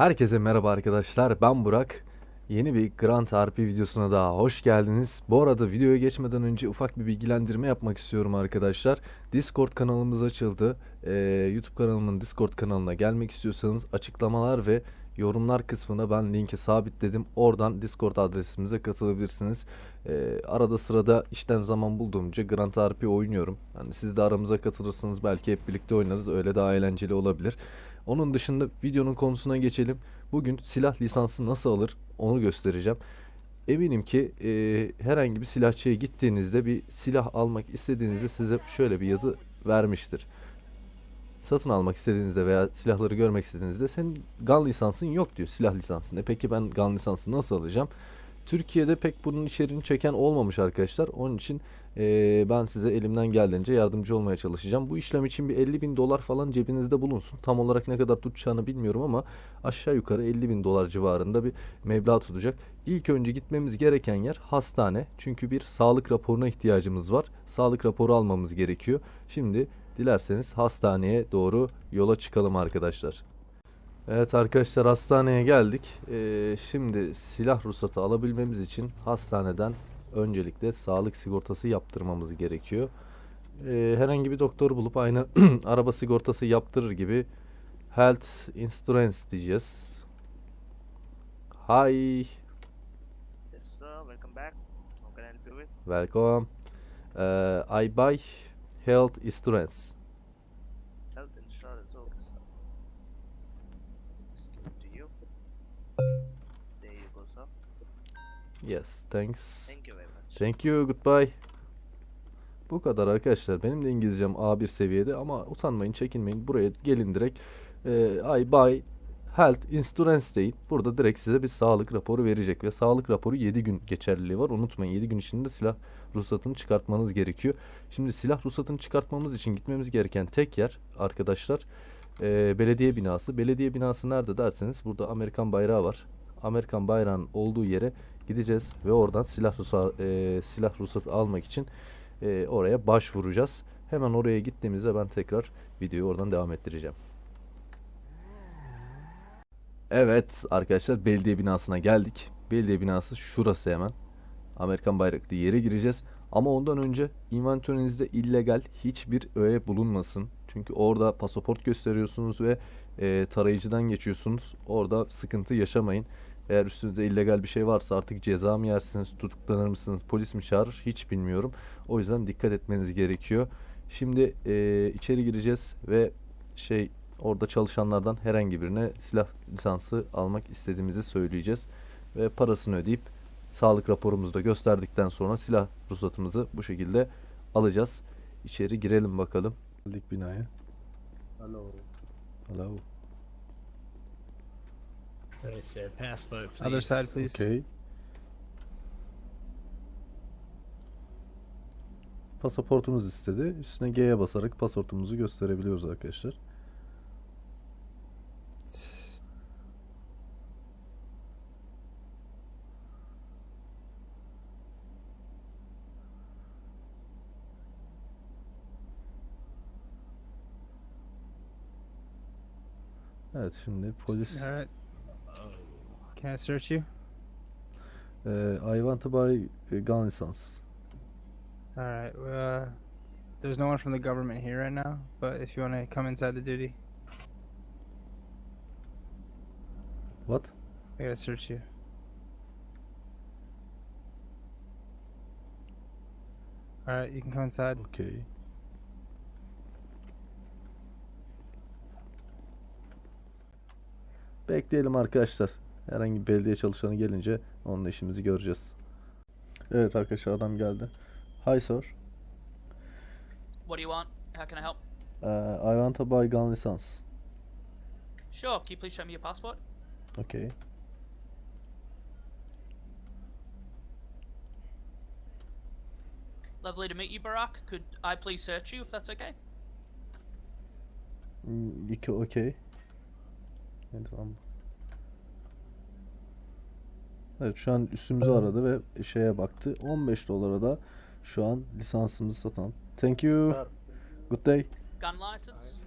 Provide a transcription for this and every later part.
Herkese merhaba arkadaşlar. Ben Burak. Yeni bir Grand RP videosuna daha hoş geldiniz. Bu arada videoya geçmeden önce ufak bir bilgilendirme yapmak istiyorum arkadaşlar. Discord kanalımız açıldı. Ee, YouTube kanalımın Discord kanalına gelmek istiyorsanız açıklamalar ve yorumlar kısmına ben linki sabitledim. Oradan Discord adresimize katılabilirsiniz. Ee, arada sırada işten zaman bulduğumca Grand RP oynuyorum. Yani siz de aramıza katılırsınız. Belki hep birlikte oynarız. Öyle daha eğlenceli olabilir. Onun dışında videonun konusuna geçelim. Bugün silah lisansı nasıl alır onu göstereceğim. Eminim ki e, herhangi bir silahçıya gittiğinizde bir silah almak istediğinizde size şöyle bir yazı vermiştir. Satın almak istediğinizde veya silahları görmek istediğinizde senin gun lisansın yok diyor silah lisansın. E peki ben gun lisansı nasıl alacağım? Türkiye'de pek bunun içeriğini çeken olmamış arkadaşlar. Onun için e, ben size elimden geldiğince yardımcı olmaya çalışacağım. Bu işlem için bir 50 bin dolar falan cebinizde bulunsun. Tam olarak ne kadar tutacağını bilmiyorum ama aşağı yukarı 50 bin dolar civarında bir meblağ tutacak. İlk önce gitmemiz gereken yer hastane. Çünkü bir sağlık raporuna ihtiyacımız var. Sağlık raporu almamız gerekiyor. Şimdi dilerseniz hastaneye doğru yola çıkalım arkadaşlar. Evet arkadaşlar hastaneye geldik. Ee, şimdi silah ruhsatı alabilmemiz için hastaneden öncelikle sağlık sigortası yaptırmamız gerekiyor. Ee, herhangi bir doktor bulup aynı araba sigortası yaptırır gibi health insurance diyeceğiz. Hi, Yes, sir. Welcome back. How can I help you with? welcome. Ee, I buy health insurance. Health insurance. Okay, sir. Just give it to you. There you go, sir. Yes, thanks. Thank you very much. Thank you, goodbye. Bu kadar arkadaşlar. Benim de İngilizcem A1 seviyede ama utanmayın, çekinmeyin. Buraya gelin direkt. Ee, I buy health insurance deyin. Burada direkt size bir sağlık raporu verecek ve sağlık raporu 7 gün geçerliliği var. Unutmayın 7 gün içinde silah ruhsatını çıkartmanız gerekiyor. Şimdi silah ruhsatını çıkartmamız için gitmemiz gereken tek yer arkadaşlar ee, belediye binası. Belediye binası nerede derseniz burada Amerikan bayrağı var. Amerikan bayrağının olduğu yere gideceğiz ve oradan silah ruhsa, e, silah ruhsatı almak için e, oraya başvuracağız. Hemen oraya gittiğimizde ben tekrar videoyu oradan devam ettireceğim. Evet arkadaşlar belediye binasına geldik. Belediye binası şurası hemen. Amerikan bayraklı yere gireceğiz. Ama ondan önce inventörünüzde illegal hiçbir öğe bulunmasın. Çünkü orada pasaport gösteriyorsunuz ve e, tarayıcıdan geçiyorsunuz. Orada sıkıntı yaşamayın. Eğer üstünüzde illegal bir şey varsa artık ceza mı yersiniz, tutuklanır mısınız, polis mi çağırır hiç bilmiyorum. O yüzden dikkat etmeniz gerekiyor. Şimdi e, içeri gireceğiz ve şey orada çalışanlardan herhangi birine silah lisansı almak istediğimizi söyleyeceğiz. Ve parasını ödeyip sağlık raporumuzu da gösterdikten sonra silah ruhsatımızı bu şekilde alacağız. İçeri girelim bakalım. Geldik binaya. Hello. Hello. Right, sir. Passport, please. Other side, please. Okay. Pasaportumuz istedi. Üstüne G'ye basarak pasaportumuzu gösterebiliyoruz arkadaşlar. Evet şimdi polis right. Can I search you? Ee, I want to buy a gun license. All right. Uh, there's no one from the government here right now, but if you want to come inside the duty, What? I gotta search you. All right, you can come inside. Okay. Bekleyelim arkadaşlar. Herhangi bir belediye çalışanı gelince onun işimizi göreceğiz. Evet arkadaşlar adam geldi. Hi sir. What do you want? How can I help? Uh, I want to buy gun license. Sure. Can you please show me your passport? Okay. Lovely to meet you, Barack. Could I please search you if that's okay? İki okey. Evet, tamam. Evet şu an üstümüzü aradı ve şeye baktı. 15 dolara da şu an lisansımızı satan. Thank you. Good day. Gun license?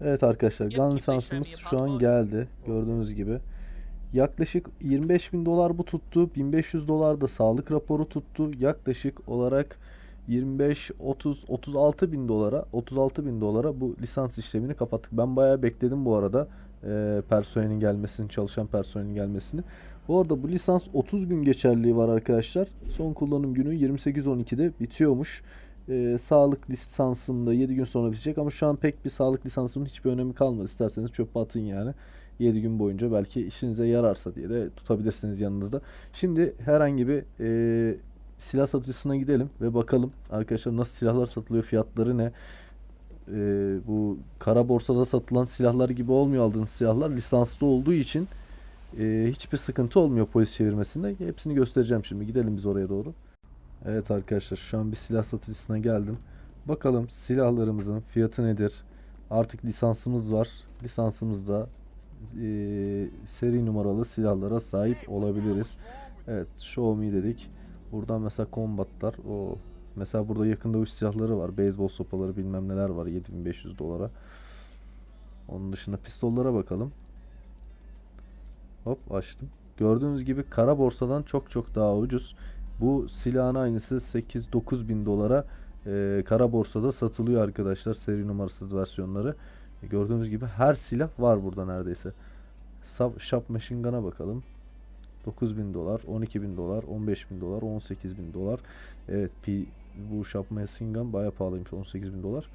Evet arkadaşlar gun lisansımız şu an geldi. Gördüğünüz gibi. Yaklaşık 25 bin dolar bu tuttu. 1500 dolar da sağlık raporu tuttu. Yaklaşık olarak 25, 30, 36 bin dolara 36 bin dolara bu lisans işlemini kapattık. Ben bayağı bekledim bu arada e, personelin gelmesini, çalışan personelin gelmesini. Bu arada bu lisans 30 gün geçerliliği var arkadaşlar. Son kullanım günü 28.12'de bitiyormuş. E, sağlık lisansında 7 gün sonra bitecek ama şu an pek bir sağlık lisansının hiçbir önemi kalmadı. İsterseniz çöpe atın yani. 7 gün boyunca belki işinize yararsa diye de tutabilirsiniz yanınızda. Şimdi herhangi bir e, silah satıcısına gidelim ve bakalım arkadaşlar nasıl silahlar satılıyor, fiyatları ne? E, bu kara borsada satılan silahlar gibi olmuyor aldığınız silahlar lisanslı olduğu için e, hiçbir sıkıntı olmuyor polis çevirmesinde. Hepsini göstereceğim şimdi. Gidelim biz oraya doğru. Evet arkadaşlar şu an bir silah satıcısına geldim. Bakalım silahlarımızın fiyatı nedir? Artık lisansımız var. Lisansımızda e, seri numaralı silahlara sahip olabiliriz. Evet me dedik. Buradan mesela combatlar o mesela burada yakın dövüş silahları var. Beyzbol sopaları bilmem neler var 7500 dolara. Onun dışında pistollara bakalım. Hop açtım. Gördüğünüz gibi kara borsadan çok çok daha ucuz. Bu silahın aynısı 8-9 bin dolara e, kara borsada satılıyor arkadaşlar seri numarasız versiyonları. E, Gördüğünüz gibi her silah var burada neredeyse. Sub, Shop Machine Gun'a bakalım. 9 bin dolar, 12 bin dolar, 15 bin dolar, 18 bin dolar. Evet bu Shop Machine Gun bayağı pahalıymış 18 bin dolar.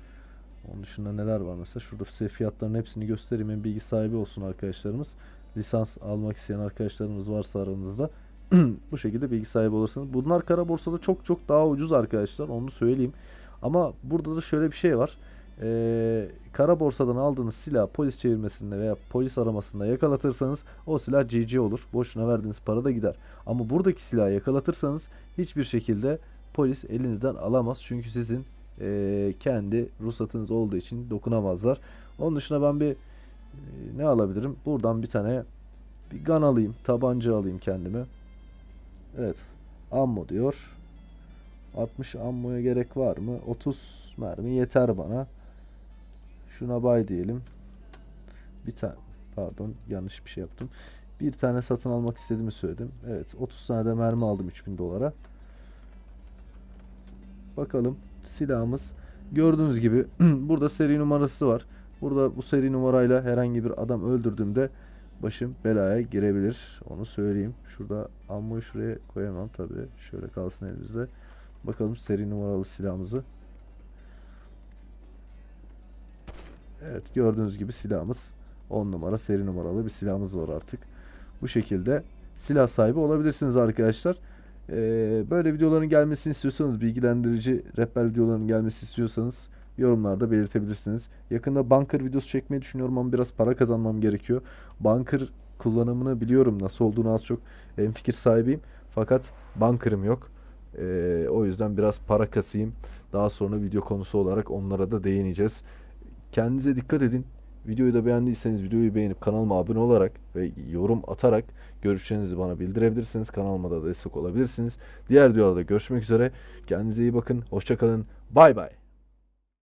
Onun dışında neler var mesela? Şurada size fiyatların hepsini göstereyim. Hem bilgi sahibi olsun arkadaşlarımız. Lisans almak isteyen arkadaşlarımız varsa aranızda bu şekilde bilgi sahibi olursanız. Bunlar kara borsada çok çok daha ucuz arkadaşlar. Onu söyleyeyim. Ama burada da şöyle bir şey var. Ee, kara borsadan aldığınız silah polis çevirmesinde veya polis aramasında yakalatırsanız o silah GG olur. Boşuna verdiğiniz para da gider. Ama buradaki silahı yakalatırsanız hiçbir şekilde polis elinizden alamaz. Çünkü sizin ee, kendi ruhsatınız olduğu için dokunamazlar. Onun dışında ben bir e, ne alabilirim? Buradan bir tane bir gun alayım. Tabanca alayım kendime. Evet. Ammo diyor. 60 ammoya gerek var mı? 30 mermi yeter bana. Şuna bay diyelim. Bir tane pardon yanlış bir şey yaptım. Bir tane satın almak istediğimi söyledim. Evet 30 tane de mermi aldım 3000 dolara. Bakalım silahımız gördüğünüz gibi burada seri numarası var. Burada bu seri numarayla herhangi bir adam öldürdüğümde başım belaya girebilir. Onu söyleyeyim. Şurada ammoyu şuraya koyamam tabi. Şöyle kalsın elimizde. Bakalım seri numaralı silahımızı. Evet gördüğünüz gibi silahımız 10 numara seri numaralı bir silahımız var artık. Bu şekilde silah sahibi olabilirsiniz arkadaşlar. Ee, böyle videoların gelmesini istiyorsanız bilgilendirici rehber videoların gelmesini istiyorsanız yorumlarda belirtebilirsiniz. Yakında bunker videosu çekmeyi düşünüyorum ama biraz para kazanmam gerekiyor. Bunker kullanımını biliyorum nasıl olduğunu az çok en fikir sahibiyim. Fakat bunker'ım yok. Ee, o yüzden biraz para kasayım. Daha sonra video konusu olarak onlara da değineceğiz. Kendinize dikkat edin. Videoyu da beğendiyseniz videoyu beğenip kanalıma abone olarak ve yorum atarak görüşlerinizi bana bildirebilirsiniz. Kanalıma da destek olabilirsiniz. Diğer videolarda görüşmek üzere. Kendinize iyi bakın. Hoşçakalın. Bay bay.